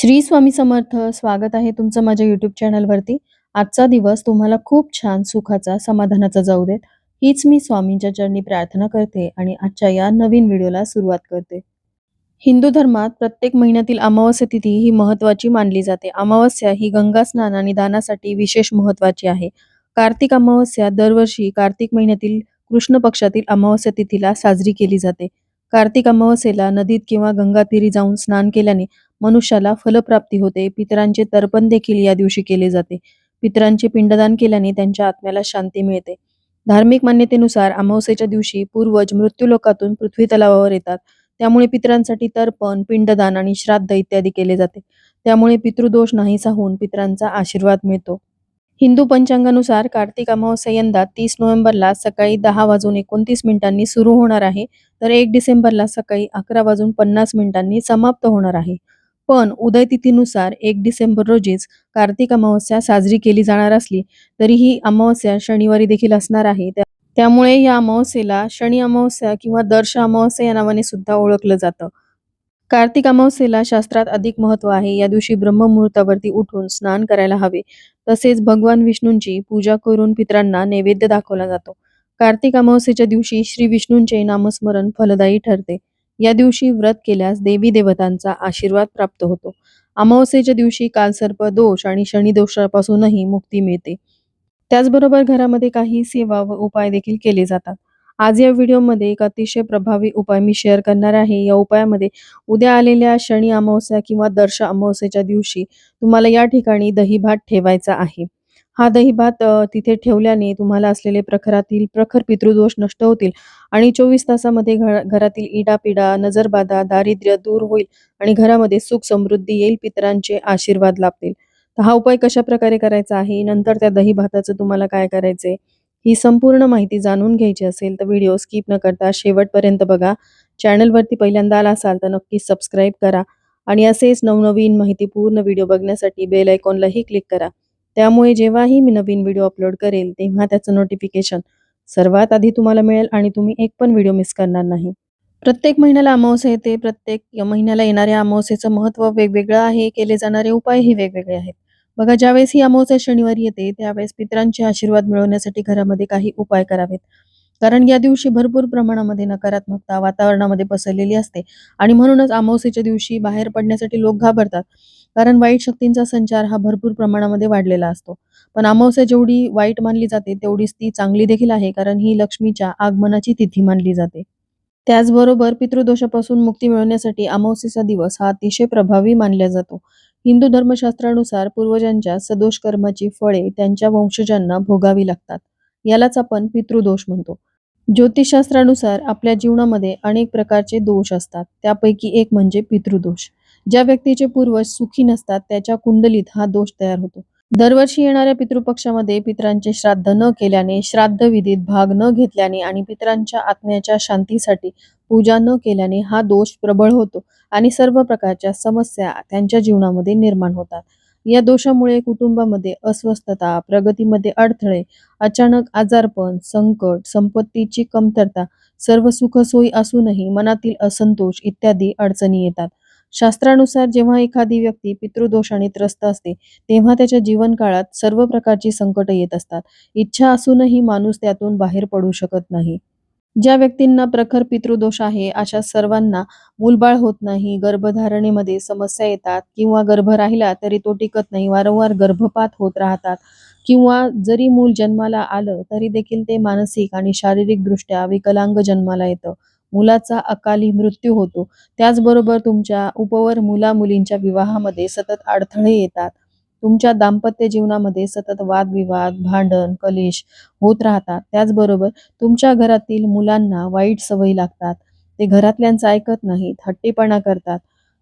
श्री स्वामी समर्थ स्वागत आहे तुमचं माझ्या युट्यूब चॅनलवरती आजचा दिवस तुम्हाला खूप छान सुखाचा समाधानाचा जाऊ देत. हीच मी स्वामींच्या चरणी प्रार्थना करते आणि आजच्या या नवीन व्हिडिओला सुरुवात करते. हिंदू धर्मात प्रत्येक महिन्यातील अमावस्या तिथी ही महत्वाची मानली जाते. अमावस्या ही गंगा स्नान आणि दानासाठी विशेष महत्वाची आहे. कार्तिक अमावस्या दरवर्षी कार्तिक महिन्यातील कृष्ण पक्षातील अमावस्या तिथीला साजरी केली जाते. कार्तिक अमावस्येला नदीत किंवा गंगातीरी जाऊन स्नान केल्याने मनुष्याला फलप्राप्ती होते. पितरांचे तर्पण देखील या दिवशी केले जाते. पितरांचे पिंडदान केल्याने त्यांच्या आत्म्याला शांती मिळते. धार्मिक मान्यतेनुसार अमावस्येच्या दिवशी पूर्वज मृत्यूलोकातून पृथ्वी तलावावर येतात. त्यामुळे पितरांसाठी तर्पण पिंडदान आणि श्राद्ध इत्यादी केले जाते. त्यामुळे पितृदोष नाहीसा होऊन पितरांचा आशीर्वाद मिळतो. हिंदू पंचांगानुसार कार्तिक अमावस्या यंदा तीस नोव्हेंबरला सकाळी दहा वाजून एकोणतीस मिनिटांनी सुरू होणार आहे. तर एक डिसेंबरला सकाळी अकरा वाजून पन्नास मिनिटांनी समाप्त होणार आहे. पण उदयतिथीनुसार एक डिसेंबर रोजीच कार्तिक अमावस्या साजरी केली जाणार असली तरी ही अमावस्या शनिवारी देखील असणार आहे. त्यामुळे या अमावस्येला शनी अमावस्या किंवा दर्श अमावस्या या नावाने सुद्धा ओळखलं जातं. कार्तिक अमावस्येला शास्त्रात अधिक महत्त्व आहे. या दिवशी ब्रह्ममुहूर्तावरती उठून स्नान करायला हवे. तसेच भगवान विष्णूंची पूजा करून पितरांना नैवेद्य दाखवला जातो. कार्तिक अमावस्येच्या दिवशी श्री विष्णूंचे नामस्मरण फलदायी ठरते. या दिवशी व्रत केल्यास देवी देवतांचा आशीर्वाद प्राप्त होतो. अमावस्येच्या दिवशी कालसर्प दोष आणि शनी दोषापासूनही मुक्ती मिळते. त्याचबरोबर घरामध्ये काही सेवा व उपाय देखील केले जातात. आज या व्हिडिओमध्ये एक अतिशय प्रभावी उपाय मी शेअर करणार आहे. या उपायामध्ये उद्या आलेल्या शनी अमावस्या किंवा दर्श अमावस्येच्या दिवशी तुम्हाला या ठिकाणी दहीभात ठेवायचा आहे. हा दहीभात अ, तिथे ठेवल्याने तुम्हाला असलेले प्रखरातील प्रखर पितृदोष नष्ट होतील आणि चोवीस तासामध्ये घ घरातील इडापिडा नजरबाधा दारिद्र्य दूर होईल आणि घरामध्ये सुख समृद्धी येईल पितरांचे आशीर्वाद लाभतील. तर हा उपाय कशा प्रकारे करायचा आहे? नंतर त्या दही भाताचं तुम्हाला काय करायचंय? ही संपूर्ण माहिती जाणून घ्यायची असेल तर व्हिडिओ स्किप न करता शेवटपर्यंत बघा. चॅनलवरती पहिल्यांदा आला असाल तर नक्की सबस्क्राईब करा आणि असेच नवनवीन माहितीपूर्ण व्हिडिओ बघण्यासाठी बेल आयकॉनलाही क्लिक करा. त्यामुळे जेव्हाही मी नवीन व्हिडिओ अपलोड करेल तेव्हा त्याचं नोटिफिकेशन सर्वात आधी तुम्हाला मिळेल आणि तुम्ही एक पण व्हिडिओ मिस करणार नाही. प्रत्येक महिन्याला अमावस्या येते प्रत्येक महिन्याला येणाऱ्या अमावस्येचं महत्त्व वेगवेगळं आहे केले जाणारे उपायही वेगवेगळे आहेत. बघा ज्यावेळेस ही अमावस्या शनिवारी येते त्यावेळेस पित्रांचे आशीर्वाद मिळवण्यासाठी घरामध्ये काही उपाय करावेत. कारण या दिवशी भरपूर प्रमाणामध्ये नकारात्मकता वातावरणामध्ये पसरलेली असते आणि म्हणूनच अमावस्येच्या दिवशी बाहेर पडण्यासाठी लोक घाबरतात. कारण वाईट शक्तींचा संचार हा भरपूर प्रमाणामध्ये वाढलेला असतो. पण अमावस्या जेवढी वाईट मानली जाते तेवढीच ती चांगली देखील आहे कारण ही लक्ष्मीच्या आगमनाची तिथी मानली जाते. त्याचबरोबर पितृदोषापासून मुक्ती मिळवण्यासाठी अमावस्येचा दिवस हा अतिशय प्रभावी मानला जातो. हिंदू धर्मशास्त्रानुसार पूर्वजांच्या सदोष कर्माची फळे त्यांच्या वंशजांना भोगावी लागतात. यालाच आपण पितृदोष म्हणतो. ज्योतिषशास्त्रानुसार आपल्या जीवनामध्ये अनेक प्रकारचे दोष असतात. त्यापैकी एक म्हणजे पितृदोष. ज्या व्यक्तीचे पूर्वज सुखी नसतात त्याच्या कुंडलीत हा दोष तयार होतो. दरवर्षी येणाऱ्या पितृपक्षामध्ये पितरांचे श्राद्ध न केल्याने श्राद्ध विधीत भाग न घेतल्याने आणि पितरांच्या आत्म्याच्या शांतीसाठी पूजा न केल्याने हा दोष प्रबळ होतो आणि सर्व प्रकारच्या समस्या त्यांच्या जीवनामध्ये निर्माण होतात. या दोषामुळे कुटुंबामध्ये अस्वस्थता प्रगतीमध्ये अडथळे अचानक आजारपण संकट संपत्तीची कमतरता सर्व सुखसोयी असूनही मनातील असंतोष इत्यादी अडचणी येतात. शास्त्रानुसार जेव्हा एखादी व्यक्ती पितृदोषाने त्रस्त असते तेव्हा त्याच्या जीवन काळात सर्व प्रकारची संकट येत असतात. इच्छा असूनही माणूस त्यातून बाहेर पडू शकत नाही. ज्या व्यक्तींना प्रखर पितृदोष आहे अशा सर्वांना मूलबाळ होत नाही गर्भधारणेमध्ये समस्या येतात किंवा गर्भ राहिला तरी तो टिकत नाही वारंवार गर्भपात होत राहतात किंवा जरी मूल जन्माला आलं तरी देखील ते मानसिक आणि शारीरिकदृष्ट्या विकलांग जन्माला येतं. मुलाचा अकाली मृत्यू होतो. त्याचबरोबर तुमच्या उपवर मुला मुलींच्या विवाहामध्ये सतत अडथळे येतात. तुमच्या दाम्पत्य जीवनामध्ये सतत वादविवाद भांडण कलेश होत राहतात. त्याचबरोबर तुमच्या घरातील मुलांना वाईट सवयी लागतात. ते घरातल्यांचं ऐकत नाहीत हट्टीपणा करतात.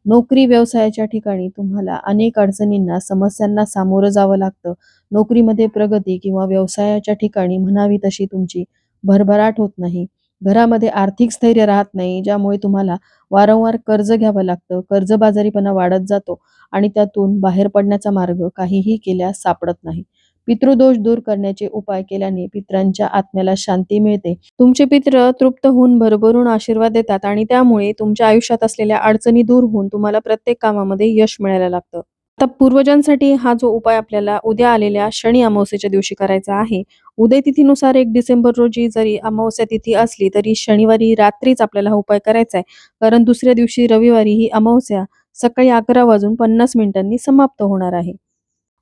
नोकरी व्यवसायाच्या ठिकाणी तुम्हाला अनेक अडचणींना समस्यांना सामोरं जावं लागतं. नोकरीमध्ये प्रगती किंवा व्यवसायाच्या ठिकाणी म्हणावी तशी तुमची भरभराट होत नाही. घरामध्ये आर्थिक स्थैर्य राहत नाही ज्यामुळे तुम्हाला वारंवार कर्ज घ्यावं लागतं कर्जबाजारीपणा वाढत जातो आणि त्यातून बाहेर पडण्याचा मार्ग काहीही केल्यास सापडत नाही. पितृदोष दूर करण्याचे उपाय केल्याने पित्रांच्या आत्म्याला शांती मिळते. तुमचे पित्र तृप्त होऊन भरभरून आशीर्वाद देतात आणि त्यामुळे तुमच्या आयुष्यात असलेल्या अडचणी दूर होऊन तुम्हाला प्रत्येक कामामध्ये यश मिळायला लागतं. आता पूर्वजांसाठी हा जो उपाय आपल्याला उद्या आलेल्या शनी अमावस्येच्या दिवशी करायचा आहे उदय तिथीनुसार एक डिसेंबर रोजी जरी अमावस्या तिथी असली तरी शनिवारी रात्रीच आपल्याला हा उपाय करायचा आहे. कारण दुसऱ्या दिवशी रविवारी ही अमावस्या सकाळी अकरा वाजून पन्नास मिनिटांनी समाप्त होणार आहे.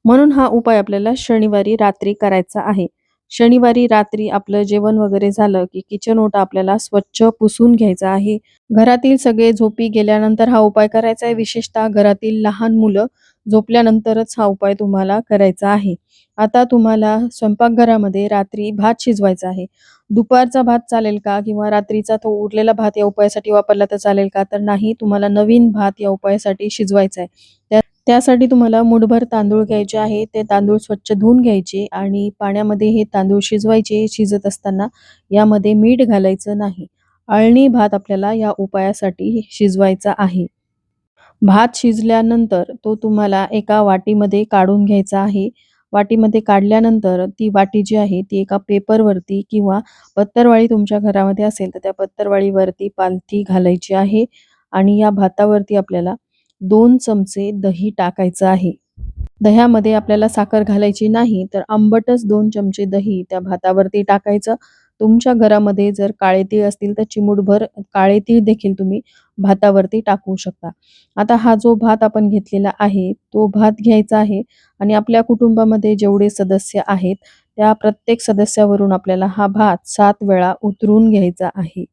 म्हणून हा उपाय आपल्याला शनिवारी रात्री करायचा आहे. शनिवारी रात्री आपलं जेवण वगैरे झालं की किचन ओटा आपल्याला स्वच्छ पुसून घ्यायचा आहे. घरातील सगळे झोपी गेल्यानंतर हा उपाय करायचा आहे. विशेषतः घरातील लहान मुलं झोपल्यानंतरच हा उपाय तुम्हाला करायचा आहे. आता तुम्हाला स्वयंपाकघरामध्ये रात्री भात शिजवायचा आहे. दुपारचा भात चालेल का किंवा रात्रीचा तो उरलेला भात या उपायासाठी वापरला तर चालेल का? तर नाही तुम्हाला नवीन भात या उपायासाठी शिजवायचा आहे. त्यासाठी तुम्हाला मुठभर तांदूळ घ्यायचे आहे. ते तांदूळ स्वच्छ धुवून घ्यायचे आणि पाण्यामध्ये हे तांदूळ शिजवायचे. शिजत असताना यामध्ये मीठ घालायचं नाही. अळणी भात आपल्याला या उपायासाठी शिजवायचा आहे. भात शिजल्यानंतर तो तुम्हाला एका वाटीमध्ये काढून घ्यायचा आहे. वाटीमध्ये काढल्यानंतर ती वाटी जी आहे ती एका पेपरवरती किंवा पत्तरवाळी तुमच्या घरामध्ये असेल तर त्या पत्तरवाळीवरती पालथी घालायची आहे आणि या भातावरती आपल्याला दोन चमचे दही टाकायचं आहे. दह्यामध्ये आपल्याला साखर घालायची नाही तर आंबटच दोन चमचे दही त्या भातावरती टाकायचं. तुमच्या घरामध्ये जर काळे तीळ असतील तर चिमूटभर काळे तीळ देखील तुम्ही भातावरती टाकू शकता. आता हा जो भात आपण घेतलेला आहे तो भात घ्यायचा आहे आणि आपल्या कुटुंबामध्ये जेवढे सदस्य आहेत त्या प्रत्येक सदस्यावरून आपल्याला हा भात सात वेळा उतरून घ्यायचा आहे.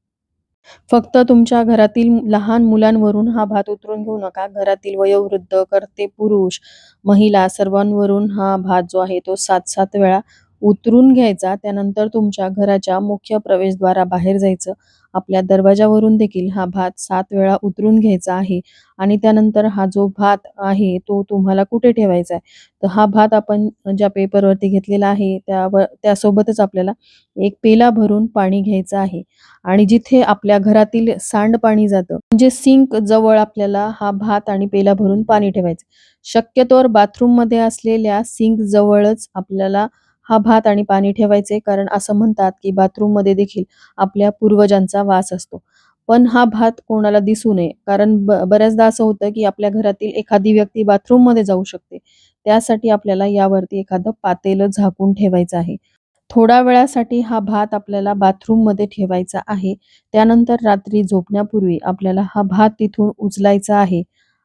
फक्त तुमच्या घरातील लहान मुलांवरून हा भात उतरून घेऊ नका. घरातील वयोवृद्ध करते पुरुष महिला सर्वांवरून हा भात जो आहे तो सात सात वेळा उतरून घ्यायचा त्यानंतर तुमच्या घराच्या मुख्य प्रवेशद्वाराबाहेर जायचं. आपल्या दरवाजावरून देखील हा भात सात वेळा उतरून घ्यायचा आहे आणि त्यानंतर हा जो भात आहे तो तुम्हाला कुठे ठेवायचा आहे? तर हा भात आपण ज्या पेपरवरती घेतलेला आहे त्यावर त्यासोबतच आपल्याला एक पेला भरून पाणी घ्यायचं आहे. आणि जिथे आपल्या घरातील सांडपाणी जातं म्हणजे सिंक जवळ आपल्याला हा भात आणि पेला भरून पाणी ठेवायचं. शक्यतोवर बाथरूममध्ये असलेल्या सिंक जवळच आपल्याला हा भात आणि पाणी ठेवायचे कारण असं म्हणतात की बाथरूममध्ये देखील आपल्या पूर्वजांचा वास असतो. पण हा भात कोणाला दिसू नये कारण बऱ्याचदा असं होतं की आपल्या घरातील एखादी व्यक्ती बाथरूममध्ये जाऊ शकते. त्यासाठी आपल्याला यावरती एखादं पातेलं झाकून ठेवायचं आहे. थोड्या वेळासाठी हा भात आपल्याला बाथरूममध्ये ठेवायचा आहे. त्यानंतर रात्री झोपण्यापूर्वी आपल्याला हा भात तिथून उचलायचा आहे.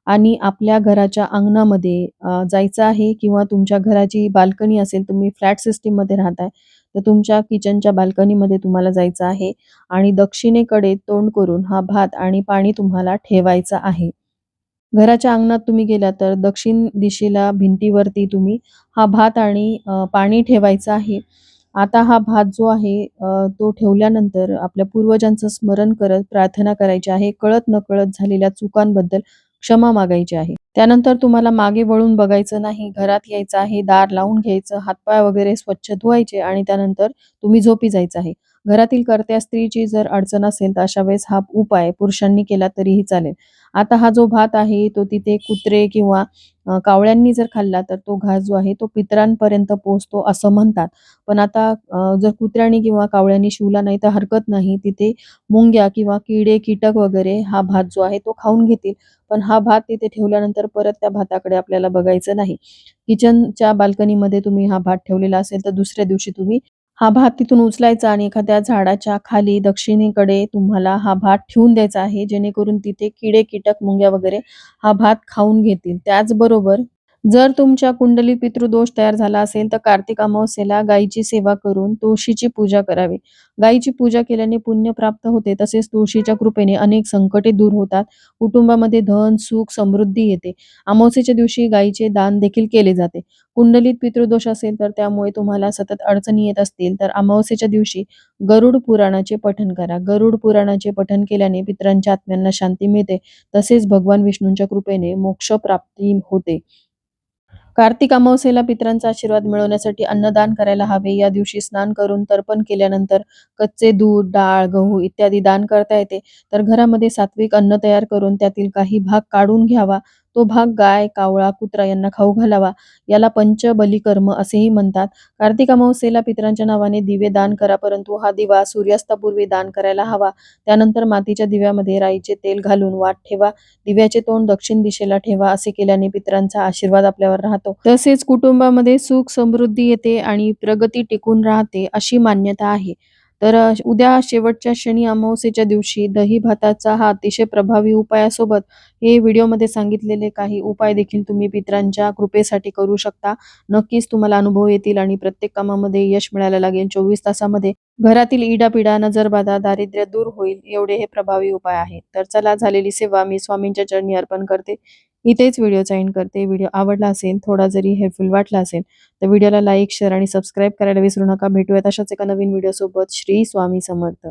आणि आपल्या घराच्या अंगणामध्ये अ, जायचं आहे किंवा तुमच्या घराची बाल्कनी असेल तुम्ही फ्लॅट सिस्टीममध्ये राहताय तर तुमच्या किचनच्या बाल्कनीमध्ये तुम्हाला जायचं आहे आणि दक्षिणेकडे तोंड करून हा भात आणि पाणी तुम्हाला ठेवायचं आहे. घराच्या अंगणात तुम्ही गेला तर दक्षिण दिशेला भिंतीवरती तुम्ही हा भात आणि अ, पाणी ठेवायचं आहे. आता हा भात जो आहे अ, तो ठेवल्यानंतर आपल्या पूर्वजांचं स्मरण करत प्रार्थना करायची आहे. कळत नकळत झालेल्या चुकांबद्दल क्षमा मागायची आहे. त्यानंतर तुम्हाला मागे वळून बघायचं नाही घरात यायचं आहे दार लावून घ्यायचं हातपाय वगैरे स्वच्छ धुवायचे आणि त्यानंतर तुम्ही झोपी जायचं आहे. घरातील करत्या स्त्रीची जर अडचण असेल तर अशा वेळेस हा उपाय पुरुषांनी केला तरीही चालेल. आता हा जो भात आहे तो तिथे कुत्रे किंवा कावळ्यांनी जर खाल्ला तर तो घास जो आहे तो पितरांपर्यंत पोहोचतो असं म्हणतात. पण आता जर कुत्र्यानी किंवा कावळ्यांनी शिवला नाही तर हरकत नाही. तिथे मुंग्या किंवा किडे कीटक वगैरे हा भात जो आहे तो खाऊन घेतील. पण हा भात तिथे ठेवल्यानंतर परत त्या भाताकडे आपल्याला बघायचं नाही. किचनच्या बाल्कनीमध्ये तुम्ही हा भात ठेवलेला असेल तर दुसऱ्या दिवशी तुम्ही हा भात तिथून उचलायचा आणि एखाद्या झाडाच्या खाली दक्षिणेकडे तुम्हाला हा भात ठेवून द्यायचा आहे जेणेकरून तिथे किडे कीटक मुंग्या वगैरे हा भात खाऊन घेतील. त्याचबरोबर जर तुमच्या कुंडलीत पितृदोष तयार झाला असेल तर कार्तिक अमावस्येला गायीची सेवा करून तुळशीची पूजा करावी. गायीची पूजा केल्याने पुण्य प्राप्त होते तसेच तुळशीच्या कृपेने अनेक संकटे दूर होतात. कुटुंबामध्ये धन सुख समृद्धी येते. अमावस्येच्या दिवशी गायीचे दान देखील केले जाते. कुंडलीत पितृदोष असेल तर त्यामुळे तुम्हाला सतत अडचणी येत असतील तर अमावस्येच्या दिवशी गरुड पुराणाचे पठण करा. गरुड पुराणाचे पठण केल्याने पितरांच्या आत्म्यांना शांती मिळते. तसेच भगवान विष्णूंच्या कृपेने मोक्ष प्राप्ती होते. कार्तिक अमावस्येला पितरांचा आशीर्वाद मिळवण्यासाठी अन्नदान करायला हवे. या दिवशी स्नान करून तर्पण केल्यानंतर कच्चे दूध डाळ गहू इत्यादी दान करता येते. तर घरामध्ये सात्विक अन्न तयार करून त्यातील काही भाग काढून घ्यावा. तो भाग गाय, कावळा, कुत्रा यांना खाऊ घालावा. याला पंचबलीकर्म असेही म्हणतात. कार्तिक अमावस्येला पितरांच्या नावाने दिवे दान करा परंतु हा दिवा सूर्यास्तापूर्वी दान करायला हवा. त्यानंतर मातीच्या दिव्यामध्ये राईचे तेल घालून वात ठेवा. दिव्याचे तोंड दक्षिण दिशेला ठेवा. असे केल्याने पितरांचा आशीर्वाद आपल्यावर राहतो. तसेच कुटुंबामध्ये सुख समृद्धी येते आणि प्रगती टिकून राहते अशी मान्यता आहे. तर उद्या शेवटच्या शनी अमावस्येच्या दिवशी दही भाताचा हा अतिशय प्रभावी उपायासोबत हे व्हिडिओमध्ये सांगितलेले काही उपाय देखील तुम्ही पितरांच्या कृपेसाठी करू शकता. नक्कीच तुम्हाला अनुभव येतील आणि प्रत्येक कामामध्ये यश मिळायला लागेल. 24 तासामध्ये घरातील इडापिडा, नजरबाधा, दारिद्र्य दूर होईल एवढे हे प्रभावी उपाय आहेत. तर चला झालेली सेवा मी स्वामींच्या चरणी अर्पण करते. इथेच व्हिडिओचा एंड करते. व्हिडिओ आवडला असेल, थोडा जरी हेल्पफुल वाटला असेल तर व्हिडिओला लाईक, शेअर आणि सबस्क्राईब करायला विसरू नका. भेटूयात अशाच एका नवीन व्हिडिओसोबत. श्री स्वामी समर्थ.